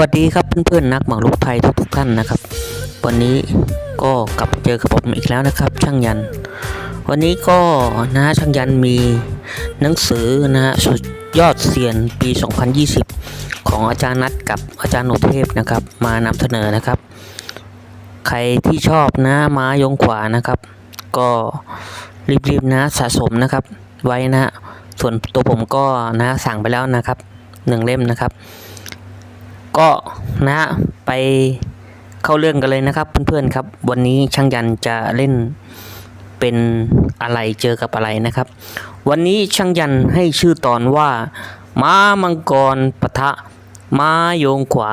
วัสดีครับเพื่อนๆนักหมากรุกไทยทุกๆท่านนะครับ วันนี้ก็กลับเจอกับผมอีกแล้วนะครับ ช่างยัน วันนี้ก็นะช่างยันมีหนังสือนะฮะสุดยอดเซียนปี 2020 ของอาจารย์นัดกับอาจารย์โนเทพนะครับ มานำเสนอนะครับ ใครที่ชอบนะม้ายงขวานะครับ ก็รีบๆนะสะสมนะครับ ไว้นะฮะส่วนตัวผมก็นะสั่งไปแล้วนะครับหนึ่งเล่มนะครับ ก็นะฮะไปเข้าเรื่องกันเลยนะครับ เพื่อนๆครับ วันนี้ช่างยันจะเล่นเป็นอะไรเจอกับอะไรนะครับ วันนี้ช่างยันให้ชื่อตอนว่า ม้ามังกรปะทะม้าโยงขวา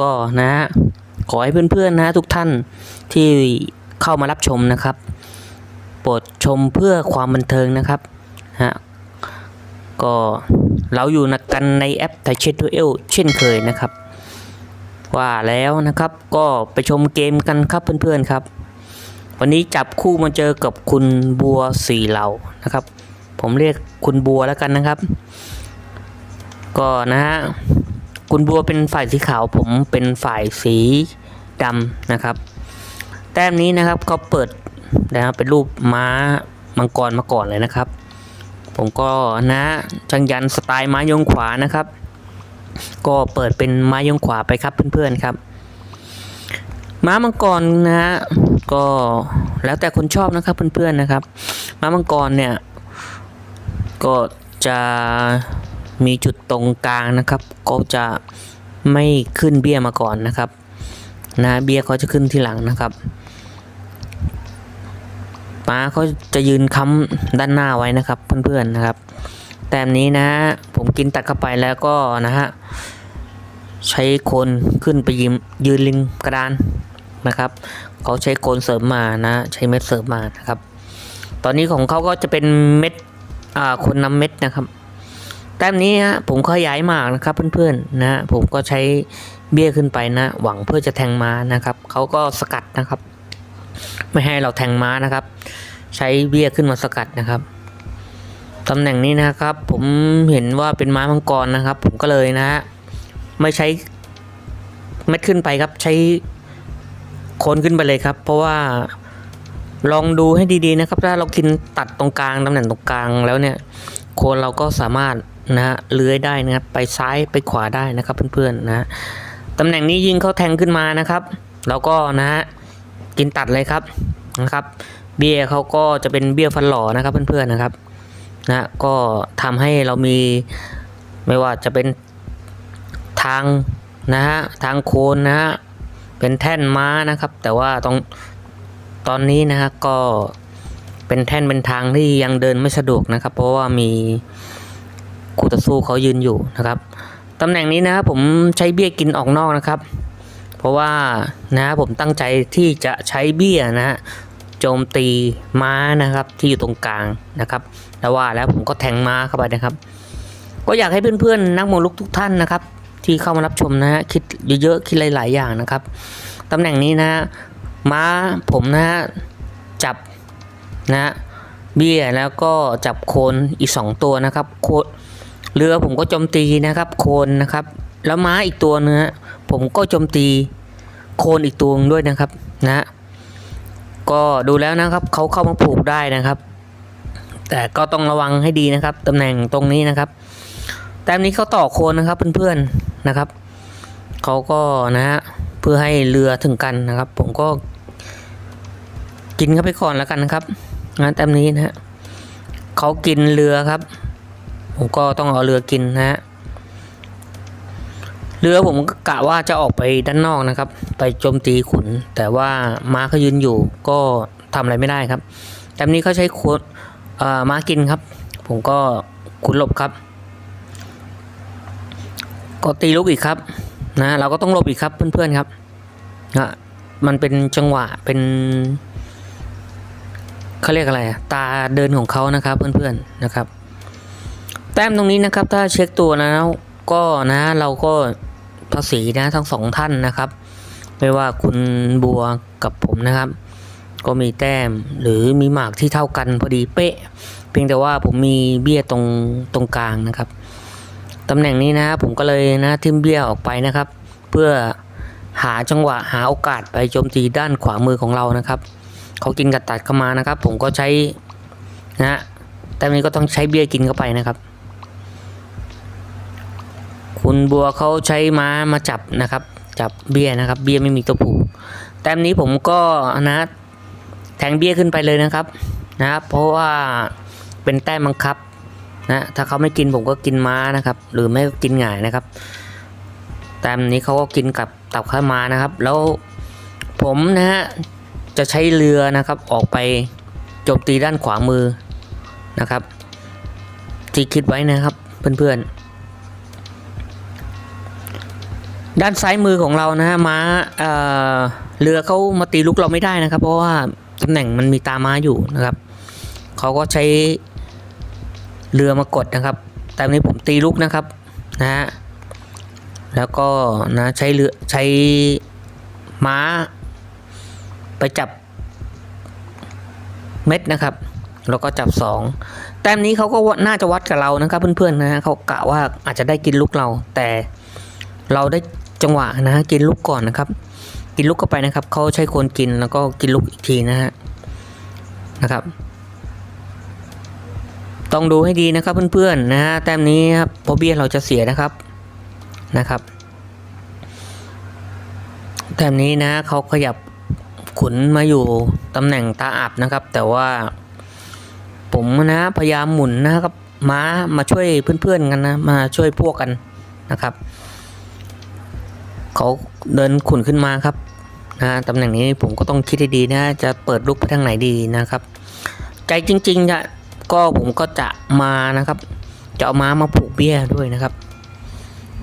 ก็นะฮะขอให้เพื่อนๆนะทุกท่านที่เข้ามารับชมนะครับ โปรดชมเพื่อความบันเทิงนะครับฮะก็ เราอยู่นะกันในแอปไทเชตเอลเช่นเคยนะครับ ว่าแล้วนะครับก็ไปชมเกมกันครับเพื่อนๆครับ วันนี้จับคู่มาเจอกับคุณบัวสีเหล่านะครับ ผมเรียกคุณบัวแล้วกันนะครับ ก็นะฮะคุณบัวเป็นฝ่ายสีขาวผมเป็นฝ่ายสีดำนะครับ แต้มนี้นะครับเขาเปิดนะครับเป็นรูปม้ามังกรมาก่อนเลยนะครับ ผมก็นะจังยันสไตล์ไม้ยงขวานะครับ ก็เปิดเป็นไม้ยงขวาไปครับเพื่อนๆครับ ม้ามังกรนะฮะก็แล้วแต่คนชอบนะครับเพื่อนๆนะครับ ม้ามังกรเนี่ยก็จะมีจุดตรงกลางนะครับ ก็จะไม่ขึ้นเบี้ยมาก่อนนะครับนะเบี้ยเขาจะขึ้นที่หลังนะครับ ม้าเขาจะยืนค้ำด้านหน้าไว้นะครับ เพื่อนๆนะครับ แต้มนี้นะฮะผมกินตัดเข้าไปแล้วก็นะฮะใช้โคนขึ้นไปยืนยืนลิงกระดานนะครับเขาใช้โคนเสริมมานะ ใช้เม็ดเสริมมานะครับ ตอนนี้ของเขาก็จะเป็นเม็ดอ่าคนนำเม็ดนะครับ แต้มนี้ฮะผมขยายหมากนะครับเพื่อนๆนะฮะผมก็ใช้เบี้ยขึ้นไปนะ หวังเพื่อจะแทงม้านะครับเขาก็สกัดนะครับ ไม่ให้เราแทงม้านะครับ ใช้เบี้ยขึ้นมาสกัดนะครับตำแหน่งนี้นะครับ ผมเห็นว่าเป็นม้ามังกรนะครับ ผมก็เลยนะฮะไม่ใช้เม็ดขึ้นไปครับ ใช้โคนขึ้นไปเลยครับ เพราะว่าลองดูให้ดีๆนะครับ ถ้าเรากินตัดตรงกลางตำแหน่งตรงกลางแล้วเนี่ย โคนเราก็สามารถนะฮะเลื้อยได้นะครับ ไปซ้ายไปขวาได้นะครับเพื่อนๆนะตำแหน่งนี้ยิงเขาแทงขึ้นมานะครับ แล้วก็นะฮะ กินตัดเลยครับนะครับ เบี้ยเขาก็จะเป็นเบี้ยฟันหล่อนะครับเพื่อนๆนะครับนะก็ทำให้เรามีไม่ว่าจะเป็นทางนะฮะทางโคนนะฮะเป็นแท่นม้านะครับ แต่ว่าตรงตอนนี้นะฮะก็เป็นแท่นเป็นทางที่ยังเดินไม่สะดวกนะครับ เพราะว่ามีคู่ต่อสู้เขายืนอยู่นะครับตำแหน่งนี้นะครับผมใช้เบี้ยกินออกนอกนะครับ เพราะว่านะผมตั้งใจที่จะใช้เบี้ยนะฮะโจมตีม้านะครับที่อยู่ตรงกลางนะครับแล้วว่าแล้วผมก็แทงม้าเข้าไปนะครับ ก็อยากให้เพื่อนๆนักมวยลุกทุกท่านนะครับ ที่เข้ามารับชมนะฮะคิดเยอะๆคิดหลาย ๆ อย่างนะครับตำแหน่งนี้นะฮะม้าผมนะฮะจับนะฮะเบี้ยแล้วก็จับโคนอีกสองตัวนะครับโคนเรือผมก็โจมตีนะครับ โคนนะครับ แล้วม้าอีกตัวเนื้อผมก็โจมตีโคนอีกตัวด้วยนะครับนะฮะก็ดูแล้วนะครับเขาเข้ามาผูกได้นะครับ แต่ก็ต้องระวังให้ดีนะครับตำแหน่งตรงนี้นะครับแต้มนี้เขาต่อโคนนะครับเพื่อนๆนะครับเขาก็นะฮะเพื่อให้เรือถึงกันนะครับ ผมก็กินเข้าไปก่อนแล้วกันนะครับงานแต้มนี้นะฮะเขากินเรือครับ ผมก็ต้องเอาเรือกินนะฮะ เรือผมก็กะว่าจะออกไปด้านนอกนะครับ ไปโจมตีขุน แต่ว่าม้าเขายืนอยู่ก็ทำอะไรไม่ได้ครับแต้มนี้เขาใช้ขวดม้ากินครับ ผมก็ขุนหลบครับ ก็ตีลูกอีกครับนะเราก็ต้องหลบอีกครับเพื่อนๆครับนะมันเป็นจังหวะเป็นเขาเรียกอะไรตาเดินของเขานะครับเพื่อนๆนะครับ แต้มตรงนี้นะครับถ้าเช็คตัวนะก็นะเราก็ ภาษีนะทั้งสองท่านนะครับ ไม่ว่าคุณบัวกับผมนะครับ ก็มีแต้มหรือมีหมากที่เท่ากันพอดีเป๊ะ เพียงแต่ว่าผมมีเบี้ยตรงตรงกลางนะครับตำแหน่งนี้นะผมก็เลยนะทิมเบี้ยออกไปนะครับ เพื่อหาจังหวะหาโอกาสไปโจมตีด้านขวามือของเรานะครับเขากินกัดตัดเข้ามานะครับ ผมก็ใช้นะแต่นี้ก็ต้องใช้เบี้ยกินเข้าไปนะครับ คุณบัวเขาใช้ม้ามาจับนะครับ จับเบี้ยนะครับ เบี้ยไม่มีตัวผูกแต้มนี้ผมก็นะแทงเบี้ยขึ้นไปเลยนะครับนะครับเพราะว่าเป็นแต้มบังคับนะถ้าเขาไม่กินผมก็กินม้านะครับ หรือไม่กินหงายนะครับ แต้มนี้เขาก็กินกับตับข้ามานะครับ แล้วผมนะฮะจะใช้เรือนะครับออกไปโจมตีด้านขวามือนะครับ ที่คิดไว้นะครับเพื่อนๆ ด้านซ้ายมือของเรานะฮะม้าเอ่อเรือเขามาตีลุกเราไม่ได้นะครับ เพราะว่าตำแหน่งมันมีตาม้าอยู่นะครับเขาก็ใช้เรือมากดนะครับ แต่นี้ผมตีลุกนะครับนะฮะแล้วก็นะใช้เรือใช้ม้า ไปจับเม็ดนะครับ แล้วก็จับสองแต้มนี้เขาก็น่าจะวัดกับเรานะครับ เพื่อนๆนะฮะเขากะว่าอาจจะได้กินลูกเรา แต่เราได้ จังหวะนะฮะกินลูกก่อนนะครับ กินลูกเข้าไปนะครับเขาใช้คนกินแล้วก็กินลูกอีกทีนะฮะนะครับ ต้องดูให้ดีนะครับเพื่อนๆนะฮะแต้มนี้ครับพราะเบี้ยเราจะเสียนะครับนะครับ แต้มนี้นะเขาขยับขุนมาอยู่ตำแหน่งตาอับนะครับ แต่ว่าผมนะพยายามหมุนนะครับม้ามาช่วยเพื่อนๆกันนะมาช่วยพวกกันนะครับ เขาเดินขุนขึ้นมาครับนะตำแหน่งนี้ผมก็ต้องคิดให้ดีนะจะเปิดลูกไปทางไหนดีนะครับ ใจจริงๆจะก็ผมก็จะมานะครับ จะเอาม้ามาผูกเบี้ยด้วยนะครับ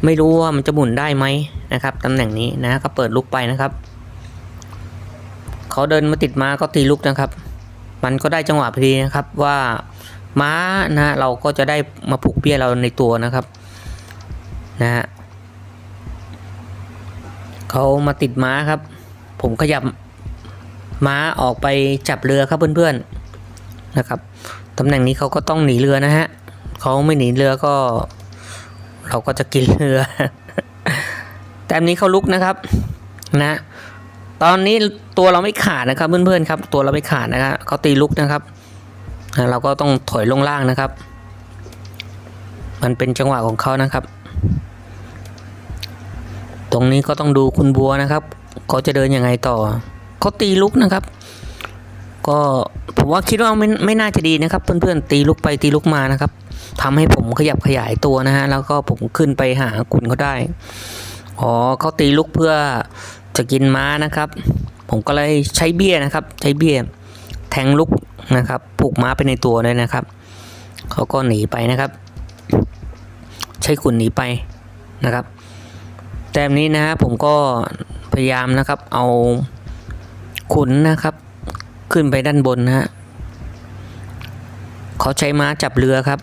ไม่รู้ว่ามันจะหมุนได้ไหมนะครับตำแหน่งนี้นะก็เปิดลูกไปนะครับเขาเดินมาติดม้าก็ตีลูกนะครับ มันก็ได้จังหวะพอดีนะครับว่าม้านะเราก็จะได้มาผูกเบี้ยเราในตัวนะครับนะฮะ เขามาติดม้าครับ ผมขยับม้าออกไปจับเรือครับเพื่อนๆนะครับตำแหน่งนี้เขาก็ต้องหนีเรือนะฮะเขาไม่หนีเรือก็ เราก็จะกินเรือ แต่อันนี้เขาลุกนะครับนะตอนนี้ตัวเราไม่ขาดนะครับเพื่อนๆครับ ตัวเราไม่ขาดนะครับเขาตีลุกนะครับเราก็ต้องถอยลงล่างนะครับ มันเป็นจังหวะของเขานะครับ รงนี้ก็ต้องดูคุณบัวนะครับเขาจะเดินยังไงต่อเขาตีลุกนะครับ ก็ผมว่าคิดว่าไม่ไม่น่าจะดีนะครับ เพื่อนๆตีลุกไปตีลุกมานะครับทำให้ผมขยับขยายตัวนะฮะแล้วก็ผมขึ้นไปหาคุณเขาได้อ๋อเขาตีลุกเพื่อจะกินม้านะครับ ผมก็เลยใช้เบี้ยนะครับ ใช้เบี้ยแทงลุกนะครับปลูกม้าไปในตัวเลยนะครับเขาก็หนีไปนะครับ ใช้ขุนหนีไปนะครับ ต้มนี้นะฮะผมก็พยายามนะครับ เอาขุนนะครับ ขึ้นไปด้านบนนะฮะเขาใช้ม้าจับเรือครับ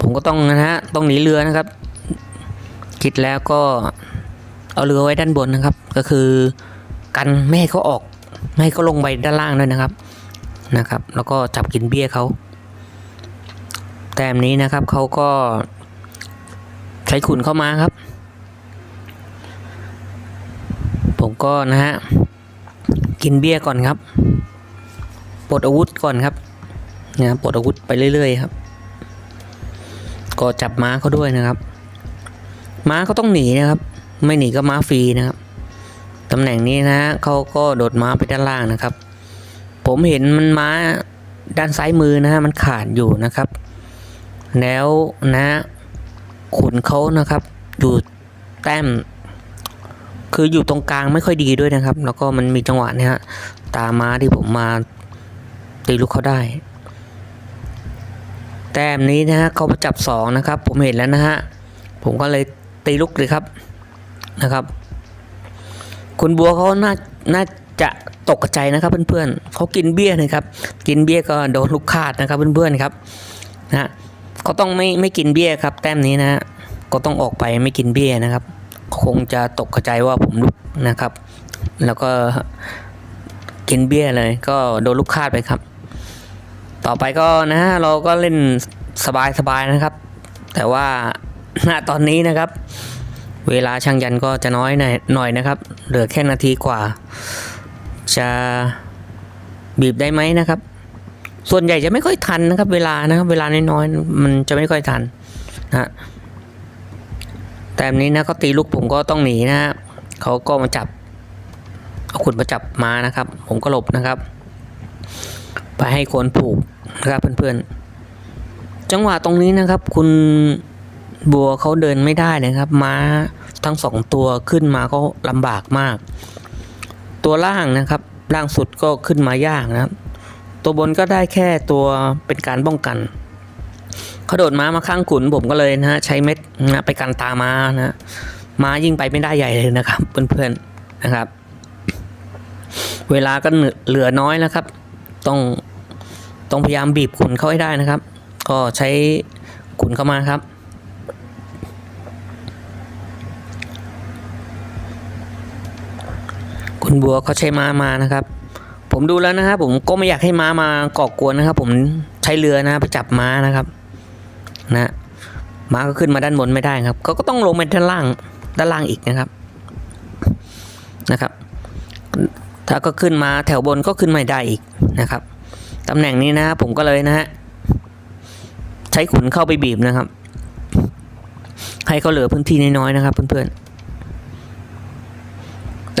ผมก็ต้องนะฮะต้องหนีเรือนะครับ คิดแล้วก็เอาเรือไว้ด้านบนนะครับ ก็คือกันไม่ให้เขาออกไม่ให้เขาลงไปด้านล่างด้วยนะครับนะครับ แล้วก็จับกินเบี้ยเขาแต้มนี้นะครับเขาก็ ใช้ขุนเข้ามาครับ ผมก็นะฮะ กินเบี้ยก่อนครับ ปลดอาวุธก่อนครับนะปลดอาวุธไปเรื่อยๆครับ ก็จับม้าเขาด้วยนะครับ ม้าเขาต้องหนีนะครับ ไม่หนีก็ม้าฟรีนะครับตำแหน่งนี้นะฮะเขาก็โดดม้าไปด้านล่างนะครับ ผมเห็นมันม้าด้านซ้ายมือนะฮะมันขาดอยู่นะครับ แล้วนะ ขุนเขานะครับอยู่แต้ม คืออยู่ตรงกลางไม่ค่อยดีด้วยนะครับ แล้วก็มันมีจังหวะเนี่ยฮะตามม้าที่ผมมาตีลูกเขาได้ แต้มนี้นะฮะเขามาจับสองนะครับ ผมเห็นแล้วนะฮะผมก็เลยตีลุกเลยครับนะครับ คุณบัวเขาน่าน่าจะตกใจนะครับเพื่อนๆเขากินเบี้ยนะครับ กินเบี้ยก็โดนลูกขาดนะครับเพื่อนๆครับนะฮะ เขาต้องไม่ไม่กินเบี้ยครับ แต้มนี้นะก็ต้องออกไปไม่กินเบี้ยนะครับ คงจะตกใจว่าผมลุกนะครับ แล้วก็กินเบี้ยเลย ก็โดนลูกคาดไปครับ ต่อไปก็นะฮะเราก็เล่นสบายสบายๆนะครับ แต่ว่าณตอนนี้นะครับ เวลาช่างยันก็จะน้อยหน่อยหน่อยนะครับ เหลือแค่นาทีกว่า จะบีบได้ไหมนะครับ ส่วนใหญ่จะไม่ค่อยทันนะครับ เวลานะครับ เวลาน้อยๆมันจะไม่ค่อยทันนะฮะแต่อันนี้นะเขาตีลูกผมก็ต้องหนีนะฮะเขาก็มาจับเอาขุนมาจับมานะครับ ผมก็หลบนะครับ ไปให้คนผูกนะครับเพื่อนๆจังหวะตรงนี้นะครับ คุณบัวเขาเดินไม่ได้นะครับ ม้าทั้งสองตัวขึ้นมาก็ลำบากมาก ตัวล่างนะครับ ล่างสุดก็ขึ้นมายากนะครับ ตัวบนก็ได้แค่ตัวเป็นการป้องกันเขาโดดม้ามาข้างขุนผมก็เลยนะฮะใช้เม็ดนะไปกันตาม้านะฮะม้ายิ่งไปไม่ได้ใหญ่เลยนะครับเพื่อนๆนะครับ เวลาก็เหลือน้อยนะครับ ต้องต้องพยายามบีบขุนเข้าให้ได้นะครับ ก็ใช้ขุนเข้ามาครับคุณบัวเขาใช้ม้ามานะครับ ผมดูแล้วนะครับผมก็ไม่อยากให้ม้ามาก่อกวนนะครับ ผมใช้เรือนะไปจับม้านะครับ นะม้าก็ขึ้นมาด้านบนไม่ได้ครับก็ก็ต้องลงไปด้านล่างด้านล่างอีกนะครับนะครับ ถ้าก็ขึ้นมาแถวบนก็ขึ้นไม่ได้อีกนะครับตำแหน่งนี้นะผมก็เลยนะฮะใช้ขุนเข้าไปบีบนะครับ ให้เขาเหลือพื้นที่น้อยๆนะครับ เพื่อนๆ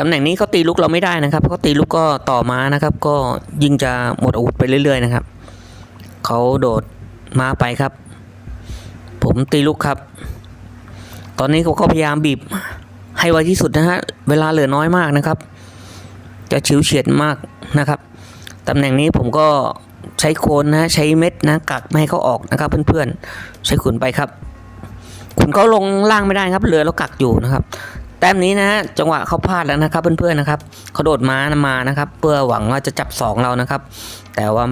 ตำแหน่งนี้เขาตีลุกเราไม่ได้นะครับเขาตีลุกก็ต่อม้านะครับ ก็ยิ่งจะหมดอาวุธไปเรื่อย ๆ นะครับเขาโดดม้าไปครับ ผมตีลุกครับ ตอนนี้เขาก็พยายามบีบให้ไวที่สุดนะฮะเวลาเหลือน้อยมากนะครับ จะฉิวเฉียดมากนะครับตำแหน่งนี้ผมก็ใช้โคนนะใช้เม็ดนะกักไม่ให้เขาออกนะครับ เพื่อนๆใช้ขุนไปครับขุนเขาลงล่างไม่ได้ครับเรือแล้วกักอยู่นะครับ แต้มนี้นะฮะจังหวะเขาพลาดแล้วนะครับเพื่อนๆนะครับเขาโดดม้ามานะครับ เพื่อหวังว่าจะจับสองเรานะครับ แต่ว่า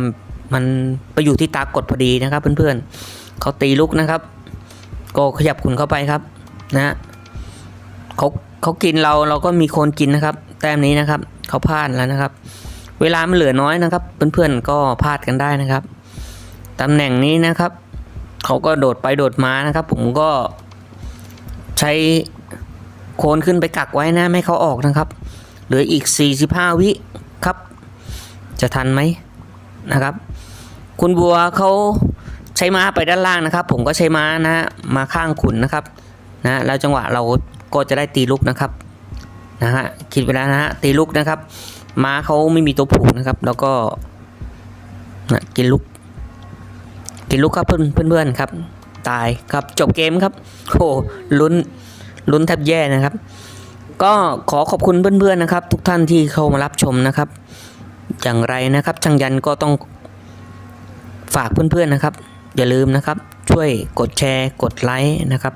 มันไปอยู่ที่ตากดพอดีนะครับ เพื่อนๆเขาตีลุกนะครับ ก็ขยับขุนเข้าไปครับนะฮะเขาเขากินเราเราก็มีคนกินนะครับ แต้มนี้นะครับเขาพลาดแล้วนะครับ เวลามันเหลือน้อยนะครับ เพื่อนๆก็พลาดกันได้นะครับตำแหน่งนี้นะครับเขาก็โดดไปโดดมานะครับ ผมก็ใช้ โคนขึ้นไปกักไว้นะไม่เขาออกนะครับเหลืออีก 45 วิครับ จะทันไหมนะครับ คุณบัวเขาใช้ม้าไปด้านล่างนะครับ ผมก็ใช้ม้านะมาข้างขุนนะครับนะแล้วจังหวะเราก็จะได้ตีลุกนะครับนะฮะคิดไปแล้วนะฮะตีลุกนะครับ ม้าเขาไม่มีตัวผูกนะครับ แล้วก็นะกินลุก กินลุกครับเพื่อนเพื่อนๆครับ ตายครับจบเกมครับโอ้ลุ้น ลุ้นแทบแย่นะครับ ก็ขอขอบคุณเพื่อนๆนะครับ ทุกท่านที่เข้ามารับชมนะครับ อย่างไรนะครับช่างยันก็ต้องฝากเพื่อนๆนะครับ อย่าลืมนะครับ ช่วยกดแชร์ กดไลค์นะครับ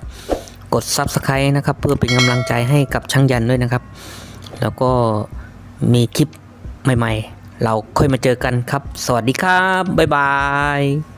กด Subscribe นะครับ เพื่อเป็นกำลังใจให้กับช่างยันด้วยนะครับ แล้วก็มีคลิปใหม่ๆ เราค่อยมาเจอกันครับ สวัสดีครับ บ๊ายบาย